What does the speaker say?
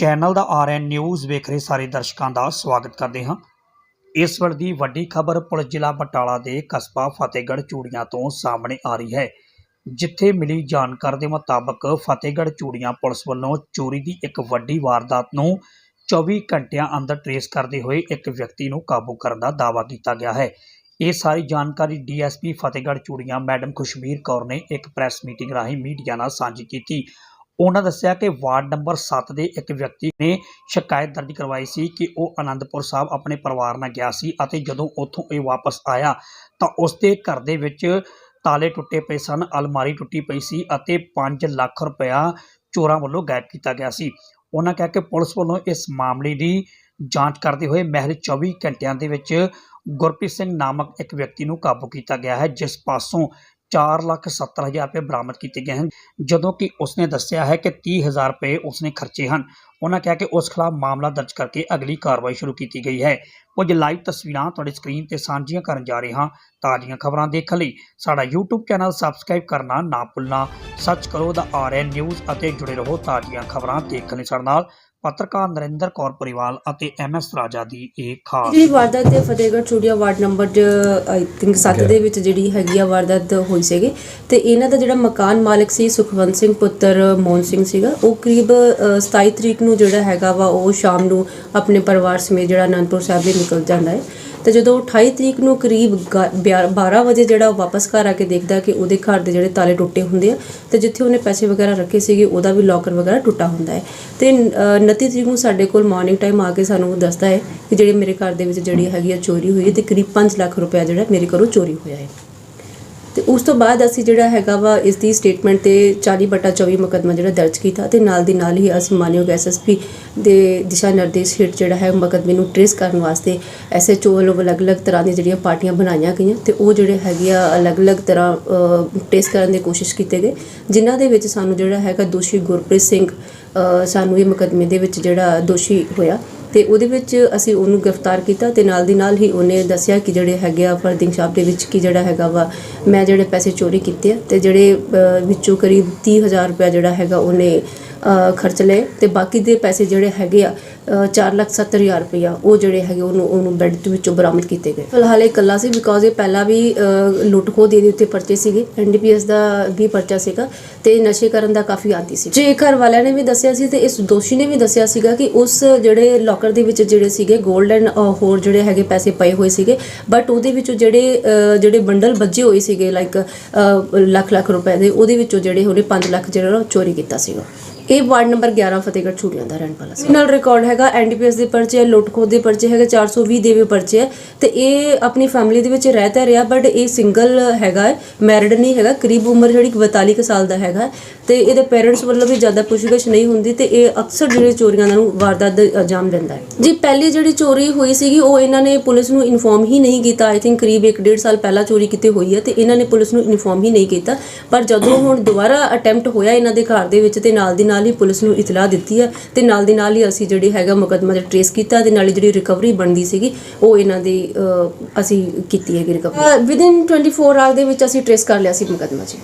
Channel ਦਾ RN news ਵੇਖ ਰਹੇ ਸਾਰੇ ਦਰਸ਼ਕਾਂ ਦਾ ਸਵਾਗਤ ਕਰਦੇ ਹਾਂ। ਇਸ ਵੇਲੇ ਦੀ ਵੱਡੀ ਖਬਰ ਪੁਲਿਸ ਜ਼ਿਲ੍ਹਾ ਬਟਾਲਾ ਦੇ ਕਸਬਾ ਫਤਿਹਗੜ੍ਹ ਚੂੜੀਆਂ ਤੋਂ ਸਾਹਮਣੇ ਆ ਰਹੀ ਹੈ, ਜਿੱਥੇ ਮਿਲੀ ਜਾਣਕਾਰੀ ਦੇ ਮੁਤਾਬਕ ਫਤਿਹਗੜ੍ਹ ਚੂੜੀਆਂ ਪੁਲਿਸ ਵੱਲੋਂ ਚੋਰੀ ਦੀ ਇੱਕ ਵੱਡੀ ਵਾਰਦਾਤ ਨੂੰ 24 ਘੰਟਿਆਂ ਅੰਦਰ ਟਰੇਸ ਕਰਦੇ ਹੋਏ ਇੱਕ ਵਿਅਕਤੀ ਨੂੰ ਕਾਬੂ ਕਰਨ ਦਾ ਦਾਅਵਾ ਕੀਤਾ ਗਿਆ ਹੈ। ਇਹ ਸਾਰੀ ਜਾਣਕਾਰੀ ਡੀਐਸਪੀ ਫਤਿਹਗੜ੍ਹ ਚੂੜੀਆਂ ਮੈਡਮ ਖੁਸ਼ਬੀਰ ਕੌਰ ਨੇ ਇੱਕ ਪ੍ਰੈਸ ਮੀਟਿੰਗ ਰਾਹੀਂ ਮੀਡੀਆ ਨਾਲ ਸਾਂਝੀ ਕੀਤੀ। ਉਹਨਾਂ ਦੱਸਿਆ ਕਿ ਵਾਰਡ ਨੰਬਰ 7 ਦੇ ਇੱਕ ਵਿਅਕਤੀ ਨੇ ਸ਼ਿਕਾਇਤ ਦਰਜ ਕਰਵਾਈ ਸੀ ਕਿ ਉਹ ਆਨੰਦਪੁਰ ਸਾਹਿਬ ਆਪਣੇ ਪਰਿਵਾਰ ਨਾਲ ਗਿਆ ਸੀ ਅਤੇ ਜਦੋਂ ਉੱਥੋਂ ਇਹ ਵਾਪਸ ਆਇਆ ਤਾਂ ਉਸ ਦੇ ਘਰ ਦੇ ਵਿੱਚ ਤਾਲੇ ਟੁੱਟੇ ਪਏ ਸਨ, ਅਲਮਾਰੀ ਟੁੱਟੀ ਪਈ ਸੀ ਅਤੇ 5 ਲੱਖ ਰੁਪਇਆ ਚੋਰਾਂ ਵੱਲੋਂ ਗਾਇਬ ਕੀਤਾ ਗਿਆ ਸੀ। ਉਹਨਾਂ ਕਿਹਾ ਕਿ ਪੁਲਿਸ ਵੱਲੋਂ ਇਸ ਮਾਮਲੇ ਦੀ ਜਾਂਚ ਕਰਦੇ ਹੋਏ ਮਹਿਜ਼ 24 ਘੰਟਿਆਂ ਦੇ ਵਿੱਚ ਗੁਰਪ੍ਰੀਤ ਸਿੰਘ ਨਾਮਕ ਇੱਕ ਵਿਅਕਤੀ ਨੂੰ ਕਾਬੂ ਕੀਤਾ ਗਿਆ ਹੈ, ਜਿਸ ਪਾਸੋਂ 4 ਲੱਖ 70 ਹਜ਼ਾਰ ਰੁਪਏ ਬਰਾਮਦ ਕੀਤੇ ਗਏ ਹਨ, ਜਦੋਂ ਕਿ ਉਸਨੇ ਦੱਸਿਆ ਹੈ ਕਿ 30 ਹਜ਼ਾਰ ਰੁਪਏ ਉਸਨੇ ਖਰਚੇ ਹਨ। ਉਹਨਾਂ ਕਿਹਾ ਕਿ ਉਸ ਖਿਲਾਫ ਮਾਮਲਾ ਦਰਜ ਕਰਕੇ ਅਗਲੀ ਕਾਰਵਾਈ ਸ਼ੁਰੂ ਕੀਤੀ ਗਈ ਹੈ। ਕੁਝ ਲਾਈਵ ਤਸਵੀਰਾਂ ਤੁਹਾਡੀ ਸਕਰੀਨ ਤੇ ਸਾਂਝੀਆਂ ਕਰਨ ਜਾ ਰਹੇ ਹਾਂ। ਤਾਜ਼ੀਆਂ ਖਬਰਾਂ ਦੇਖਣ ਲਈ ਸਾਡਾ YouTube ਚੈਨਲ ਸਬਸਕ੍ਰਾਈਬ ਕਰਨਾ ਨਾ ਭੁੱਲਣਾ। ਸਰਚ ਕਰੋ ਦਾ ਆਰਐਨ ਨਿਊਜ਼ ਅਤੇ ਜੁੜੇ ਰਹੋ ਤਾਜ਼ੀਆਂ ਖਬਰਾਂ ਦੇਖਣ ਲਈ ਸਾਡੇ ਨਾਲ। ਪੱਤਰਕਾਰ ਨਰਿੰਦਰ ਕੌਰ ਪਰਿਵਾਲ ਅਤੇ ਐਮਐਸ ਰਾਜਾ ਦੀ ਇਹ ਖਾਸ ਜਿਹੜੀ ਵਾਰਦਾਤ ਤੇ Fatehgarh Churian ward number I think 7 ਦੇ ਵਿੱਚ ਜਿਹੜੀ ਹੈਗੀ ਆ ਵਾਰਦਾਤ ਹੋਈ ਸੀਗੀ। ਤੇ ਇਹਨਾਂ ਦਾ ਜਿਹੜਾ ਮਕਾਨ ਮਾਲਕ ਸੀ ਸੁਖਵੰਤ ਸਿੰਘ ਪੁੱਤਰ ਮੋਹਨ ਸਿੰਘ ਸੀਗਾ ਉਹ ਕਰੀਬ ਅ, 27 ਤਰੀਕ ਨੂੰ ਜਿਹੜਾ ਹੈਗਾ ਵਾ ਉਹ ਸ਼ਾਮ ਨੂੰ ਆਪਣੇ ਪਰਿਵਾਰ ਸਮੇਤ ਜਿਹੜਾ ਅਨੰਦਪੁਰ ਸਾਹਿਬ ਲਈ ਨਿਕਲ ਜਾਂਦਾ ਹੈ। ਤੇ ਜਦੋਂ 28 ਤਰੀਕ ਨੂੰ ਕਰੀਬ ਗਾ- ਬਿਆ- 12 ਵਜੇ ਜਿਹੜਾ ਉਹ ਵਾਪਸ ਘਰ ਆ ਕੇ ਦੇਖਦਾ ਕਿ ਉਹਦੇ ਘਰ ਦੇ ਜਿਹੜੇ ਤਾਲੇ ਟੁੱਟੇ ਹੁੰਦੇ ਆ ਤੇ ਜਿੱਥੇ ਉਹਨੇ ਪੈਸੇ ਵਗੈਰਾ ਰੱਖੇ ਸੀਗੇ ਉਹਦਾ ਵੀ ਲੋਕਰ ਵਗੈਰਾ ਟੁੱਟਾ ਹੁੰਦਾ ਹੈ। ਤੇ ਅ, 29 ਤਰੀਕ ਨੂੰ ਸਾਡੇ ਕੋਲ ਮਾਰਨਿੰਗ ਟਾਈਮ ਆ ਕੇ ਸਾਨੂੰ ਦੱਸਦਾ ਹੈ ਕਿ ਜਿਹੜੇ ਮੇਰੇ ਘਰ ਦੇ ਵਿੱਚ ਜਿਹੜੀ ਹੈਗੀ ਆ ਚੋਰੀ ਹੋਈ ਹੈ ਤੇ ਕਰੀਬ 5 ਲੱਖ ਰੁਪਏ ਜਿਹੜਾ ਮੇਰੇ ਘਰੋਂ ਚੋਰੀ ਹੋਇਆ ਹੈ। ਤੇ ਉਸ ਤੋਂ ਬਾਅਦ ਅਸੀਂ ਜਿਹੜਾ ਹੈਗਾ ਵਾ ਇਸ ਦੀ ਸਟੇਟਮੈਂਟ ਤੇ 40 ਬਟਾ 24 ਮੁਕੱਦਮਾ ਜਿਹੜਾ ਦਰਜ ਕੀਤਾ ਤੇ ਨਾਲ ਦੀ ਨਾਲ ਹੀ ਅਸੀਂ ਮਾਨਯੋਗ ਐਸਐਸਪੀ ਦੇ ਦਿਸ਼ਾ ਨਿਰਦੇਸ਼ ਹੇਠ ਜਿਹੜਾ ਹੈ ਮੁਕੱਦਮੇ ਨੂੰ ਟ੍ਰੇਸ ਕਰਨ ਵਾਸਤੇ ਐਸਐਚਓ ਵੱਲੋਂ ਅਲੱਗ-ਅਲੱਗ ਤਰ੍ਹਾਂ ਦੀਆਂ ਜਿਹੜੀਆਂ ਪਾਰਟੀਆਂ ਬਣਾਈਆਂ ਗਈਆਂ ਤੇ ਉਹ ਜਿਹੜੇ ਹੈਗੇ ਆ ਅਲੱਗ-ਅਲੱਗ ਤਰ੍ਹਾਂ ਟ੍ਰੇਸ ਕਰਨ ਦੀ ਕੋਸ਼ਿਸ਼ ਕੀਤੇ ਗਏ, ਜਿਨ੍ਹਾਂ ਦੇ ਵਿੱਚ ਸਾਨੂੰ ਜਿਹੜਾ ਹੈਗਾ ਦੋਸ਼ੀ ਗੁਰਪ੍ਰੀਤ ਸਿੰਘ ਸਾਨੂੰ ਇਹ ਮੁਕੱਦਮੇ ਦੇ ਵਿੱਚ ਜਿਹੜਾ ਦੋਸ਼ੀ ਹੋਇਆ। ਤੇ ਉਹਦੇ ਵਿੱਚ ਅਸੀਂ ਉਹਨੂੰ ਗ੍ਰਿਫਤਾਰ ਕੀਤਾ ਤੇ ਨਾਲ ਦੀ ਨਾਲ ਹੀ ਉਹਨੇ ਦੱਸਿਆ ਕਿ ਜਿਹੜੇ ਹੈਗੇ ਆ ਫਰਦਿੰਗ ਸ਼ਾਪ ਦੇ ਵਿੱਚ ਕਿ ਜਿਹੜਾ ਹੈਗਾ ਵਾ ਮੈਂ ਜਿਹੜੇ ਪੈਸੇ ਚੋਰੀ ਕੀਤੇ ਆ ਤੇ ਜਿਹੜੇ ਵਿੱਚੋਂ ਕਰੀਬ 30000 ਰੁਪਏ ਜਿਹੜਾ ਹੈਗਾ ਉਹਨੇ ਖਰਚ ਲਏ ਤੇ ਬਾਕੀ ਦੇ ਪੈਸੇ ਜਿਹੜੇ ਹੈਗੇ ਆ 470000 ਰੁਪਇਆ ਉਹ ਜਿਹੜੇ ਹੈਗੇ ਉਹਨੂੰ ਉਹਨੂੰ ਬੈੱਡ ਦੇ ਵਿੱਚੋਂ ਬਰਾਮਦ ਕੀਤੇ ਗਏ। ਫਿਲਹਾਲ ਇਹ ਇਕੱਲਾ ਸੀ ਬਿਕੋਜ਼ ਇਹ ਪਹਿਲਾਂ ਵੀ ਅ, ਲੁੱਟ ਖੋਹ ਦੇ ਦੇ ਉੱਤੇ ਪਰਚੇ ਸੀਗੇ ਐਨਡੀਪੀਐਸ ਦਾ ਵੀ ਪਰਚਾ ਸੀਗਾ ਤੇ ਨਸ਼ੇ ਕਰਨ ਦਾ ਕਾਫੀ ਆਦੀ ਸੀ। ਜੇ ਘਰ ਵਾਲਿਆਂ ਨੇ ਵੀ ਦੱਸਿਆ ਸੀ ਤੇ ਇਸ ਦੋਸ਼ੀ ਨੇ ਵੀ ਦੱਸਿਆ ਸੀਗਾ ਕਿ ਉਸ ਜਿਹੜੇ ਲੋਕਰ ਦੇ ਵਿੱਚ ਜਿਹੜੇ ਸੀਗੇ 골ਡ ਐਂਡ ਹੋਰ ਜਿਹੜੇ ਹੈਗੇ ਪੈਸੇ ਪਏ ਹੋਏ ਸੀਗੇ ਬਟ ਉਹਦੇ ਵਿੱਚੋਂ ਜਿਹੜੇ ਜਿਹੜੇ ਬੰਡਲ ਵੱਜੇ ਹੋਏ ਸੀਗੇ ਲਾਈਕ ਲੱਖ ਲੱਖ ਰੁਪਏ ਦੇ, ਉਹਦੇ ਵਿੱਚੋਂ ਜਿਹੜੇ ਉਹਨੇ 5 ਲੱਖ ਜਿਹੜਾ ਉਹ ਚੋਰੀ ਕੀਤਾ ਸੀਗਾ ਇਹ ਵਾਰਡ ਨੰਬਰ 11 ਫਤਿਹਗੜ੍ਹ ਚੂੜੀਆਂ ਦਾ ਰਹਿਣ ਵਾਲਾ ਸੀ। ਨਾਲ ਰਿਕਾਰਡ ਹੈਗਾ ਐਨਡੀਪੀਐਸ ਦੇ ਪਰਚੇ ਲੁੱਟ ਖੋਹ ਦੇ ਪਰਚੇ ਹੈਗੇ 420 ਦੇ ਵੀ ਪਰਚੇ ਹੈ। ਤੇ ਇਹ ਆਪਣੀ ਫੈਮਿਲੀ ਦੇ ਵਿੱਚ ਰਹਿਤਾ ਰਿਹਾ ਬਟ ਇਹ ਸਿੰਗਲ ਹੈਗਾ ਮੈਰਿਡ ਨਹੀਂ ਹੈਗਾ, ਕਰੀਬ ਉਮਰ ਜਿਹੜੀ 42 ਕੁ ਸਾਲ ਦਾ ਹੈਗਾ ਹੈ। ਤੇ ਇਹਦੇ ਪੇਰੈਂਟਸ ਵੱਲੋਂ ਵੀ ਜ਼ਿਆਦਾ ਪੁੱਛਗਿੱਛ ਨਹੀਂ ਹੁੰਦੀ ਤੇ ਇਹ ਅਕਸਰ ਜਿਹੜੇ ਚੋਰੀਆਂ ਨੂੰ ਵਾਰਦਾਤ ਦਾ ਅੰਜਾਮ ਦਿੰਦਾ ਹੈ। ਜੀ, ਪਹਿਲੀ ਜਿਹੜੀ ਚੋਰੀ ਹੋਈ ਸੀਗੀ, ਉਹ ਇਹਨਾਂ ਨੇ ਪੁਲਿਸ ਨੂੰ ਇਨਫੋਰਮ ਹੀ ਨਹੀਂ ਕੀਤਾ। ਆਈ ਥਿੰਕ ਕਰੀਬ 1.5 ਸਾਲ ਪਹਿਲਾਂ ਚੋਰੀ ਕੀਤੀ ਹੋਈ ਹੈ ਤੇ ਇਹਨਾਂ ਨੇ ਪੁਲਿਸ ਨੂੰ ਇਨਫੋਰਮ ਹੀ ਨਹੀਂ ਕੀਤਾ। ਪਰ ਜਦੋਂ ਹੁਣ ਦੁਬਾਰਾ ਅਟੈਂਪਟ ਹੋਇਆ ਇਹਨਾਂ ਦੇ ਘਰ ਦੇ ਵਿੱਚ ਤੇ ਨਾਲ ਦੀ ਨਾਲ ਨਾਲ ਹੀ ਪੁਲਿਸ ਨੂੰ ਇਤਲਾਹ ਦਿੱਤੀ ਹੈ ਤੇ ਨਾਲ ਦੀ ਨਾਲ ਹੀ ਅਸੀਂ ਜਿਹੜੀ ਹੈਗਾ ਮੁਕੱਦਮਾ ਜਿਹੜਾ ਟ੍ਰੇਸ ਕੀਤਾ ਤੇ ਨਾਲ ਹੀ ਜਿਹੜੀ ਰਿਕਵਰੀ ਬਣਦੀ ਸੀਗੀ ਉਹ ਇਹਨਾਂ ਦੀ ਅਹ, ਅਸੀਂ ਕੀਤੀ ਹੈਗੀ ਰਿਕਵਰੀ ਵਿਦਿਨ 24 ਆਵਰ ਦੇ ਵਿੱਚ ਅਸੀਂ ਟ੍ਰੇਸ ਕਰ ਲਿਆ ਸੀ ਮੁਕੱਦਮਾ ਜੀ।